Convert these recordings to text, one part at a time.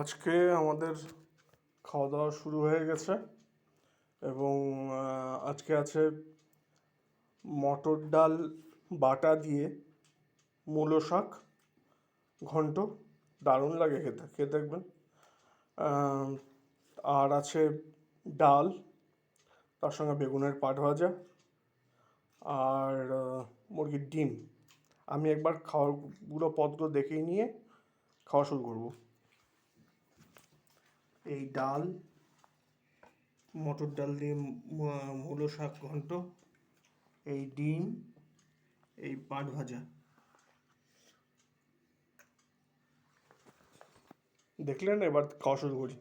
আজকে আমাদের খাওয়া দাওয়া শুরু হয়ে গেছে এবং আজকে আছে মটর ডাল বাটা দিয়ে মূলো শাক, ঘন্ট, দারুণ লাগে খেতে, খেয়ে দেখবেন। আর আছে ডাল, তার সঙ্গে বেগুনের পাট ভাজা আর মুরগির ডিম। আমি একবার খাওয়ারগুলো পদ্র দেখেই নিয়ে খাওয়া শুরু করব। এই ডাল, মটর ডাল দিয়ে মূলো শাক ঘন্ট, এই ডিম, এই পাট ভাজা। দেখলেন? এবার খাওয়া শুরু করি।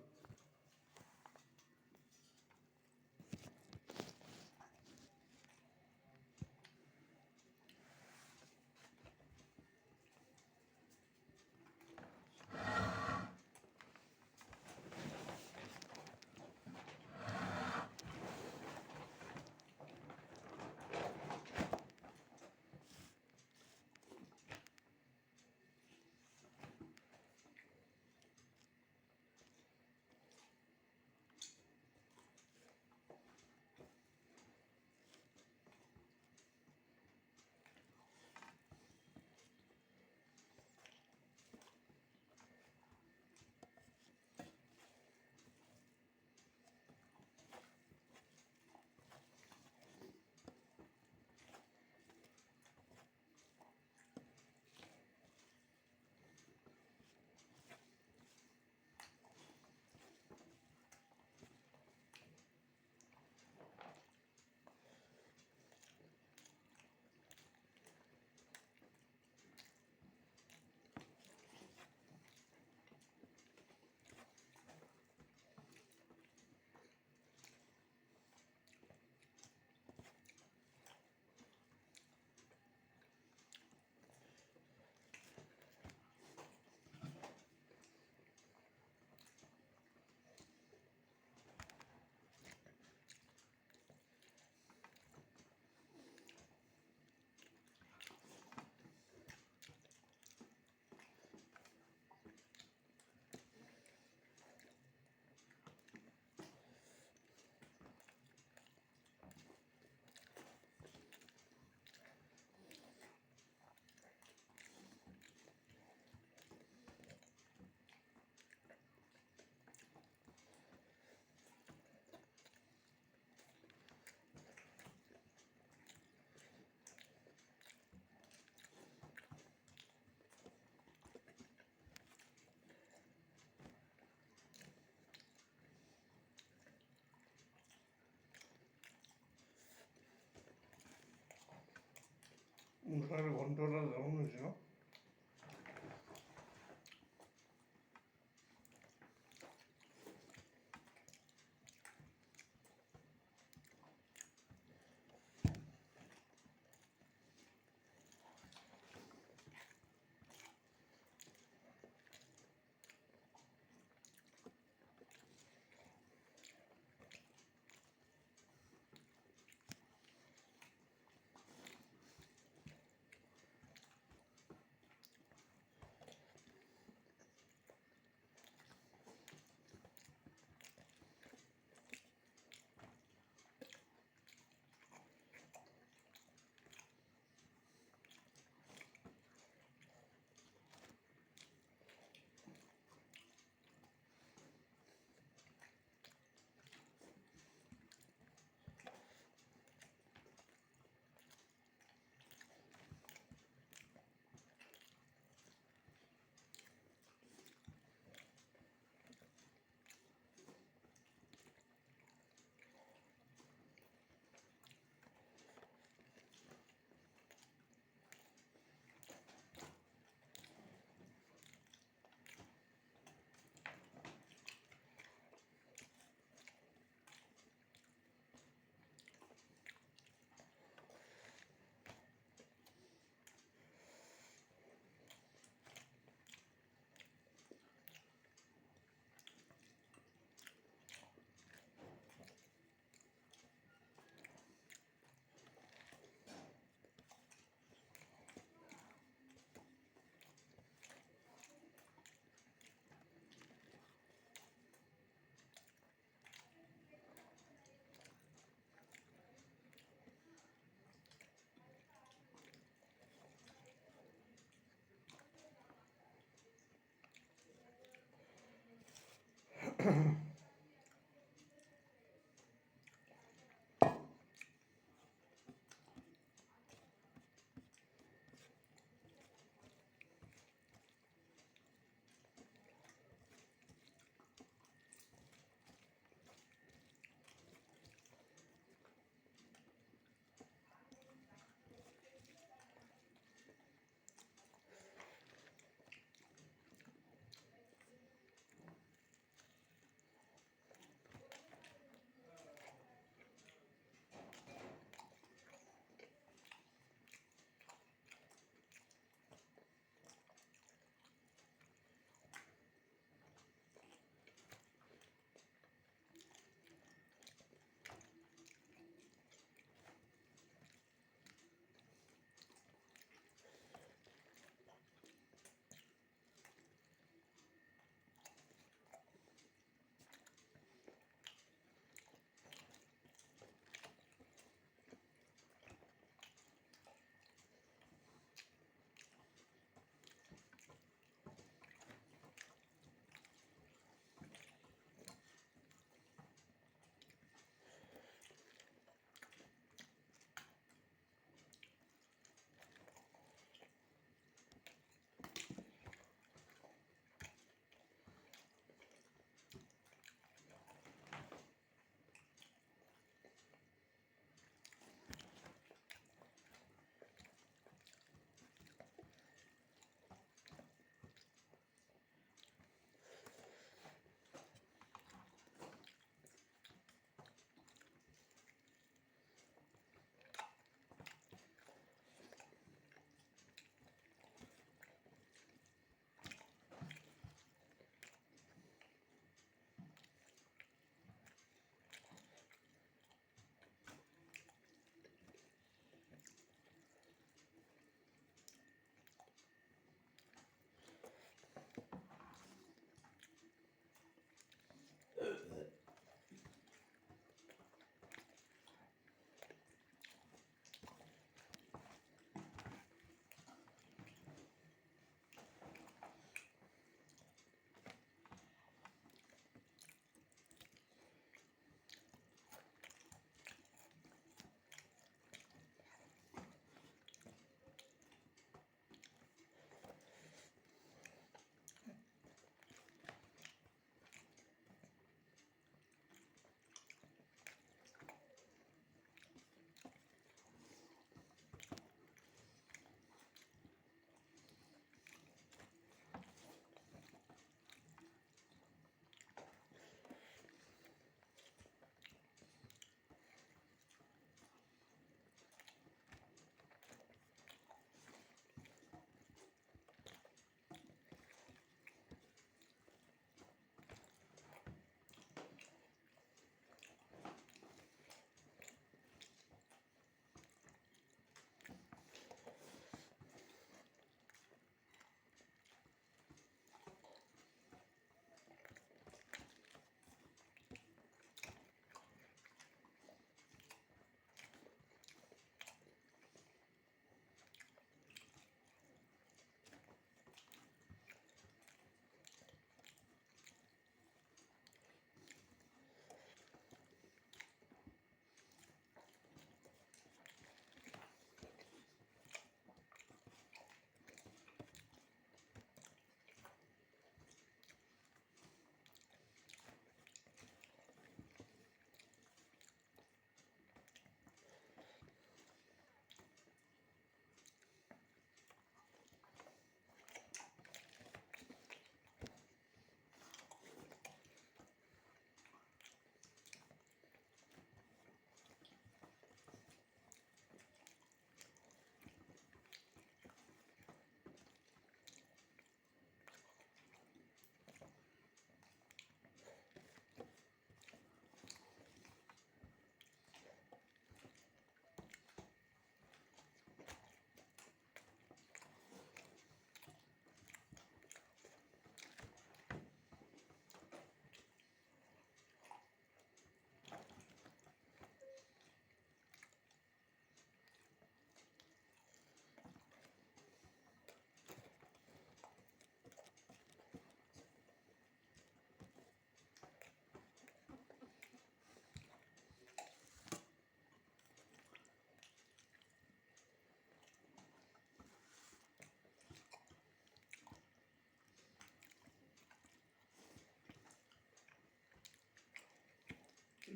문화를 원도라 나오는지요?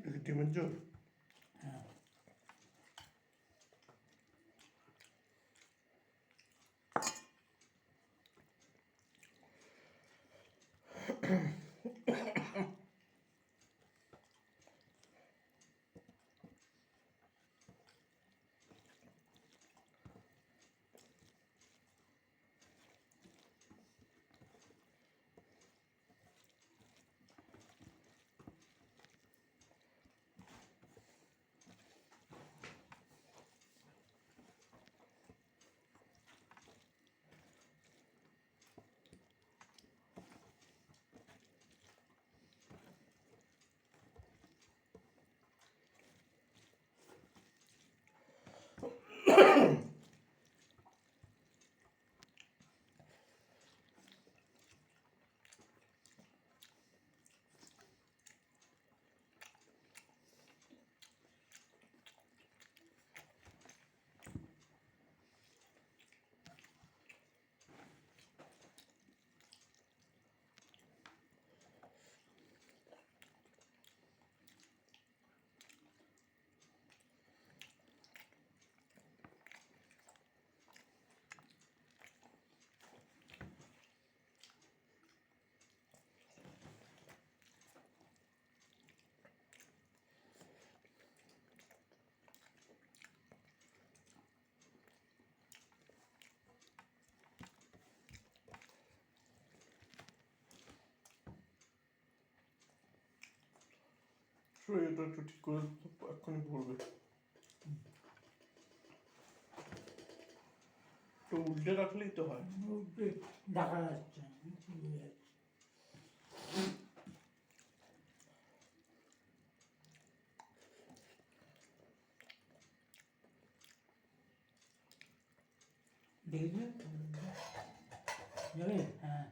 efectivamente yo শরীরটা একটু ঠিক করে এক্ষুনি পড়বে তো উল্টে রাখলেই তো হয় উঠবে দেখা যাচ্ছে না, ঠিক হয়ে যাচ্ছে। দেখবে যাবে হ্যাঁ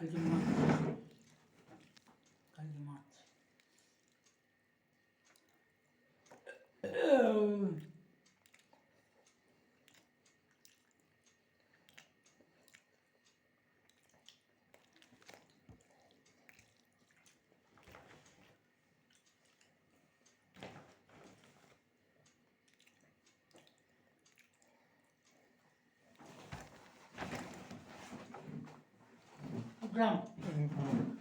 感觉吗？嗯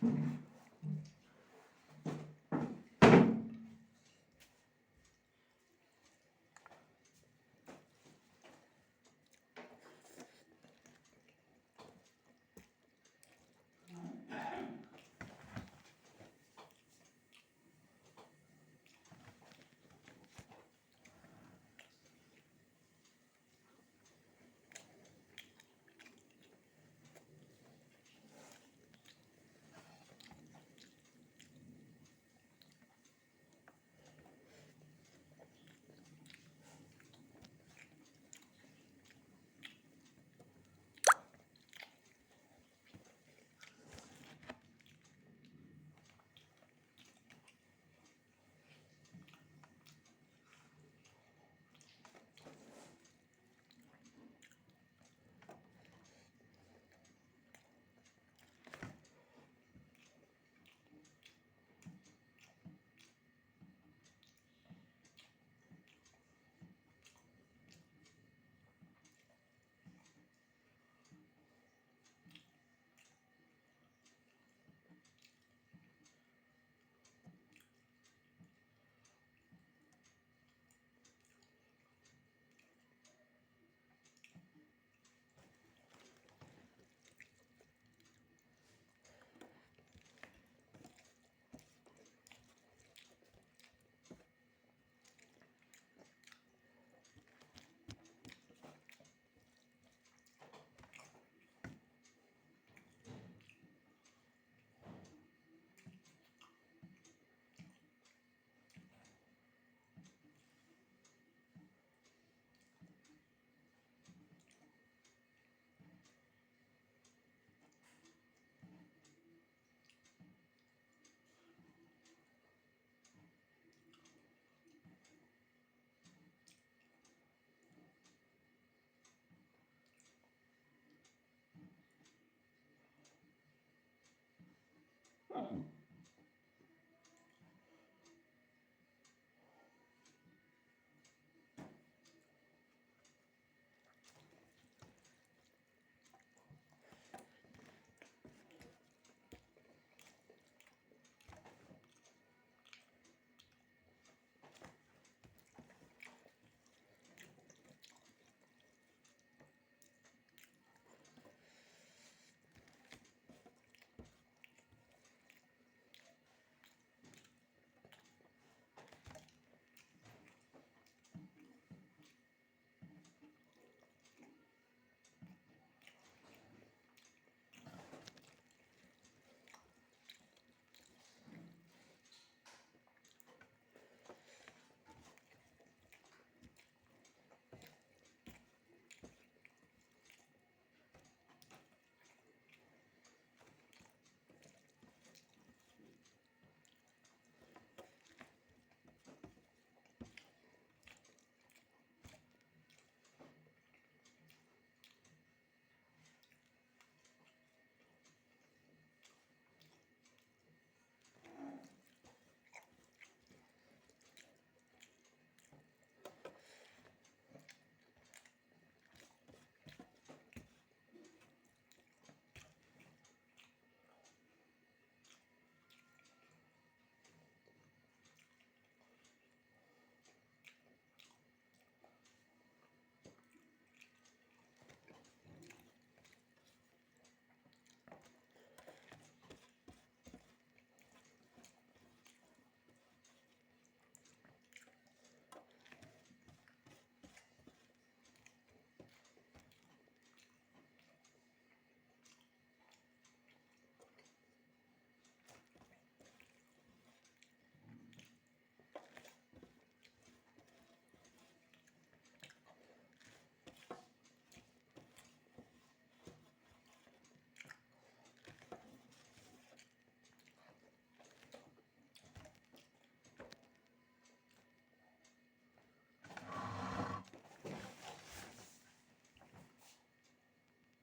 嗯。Hmm.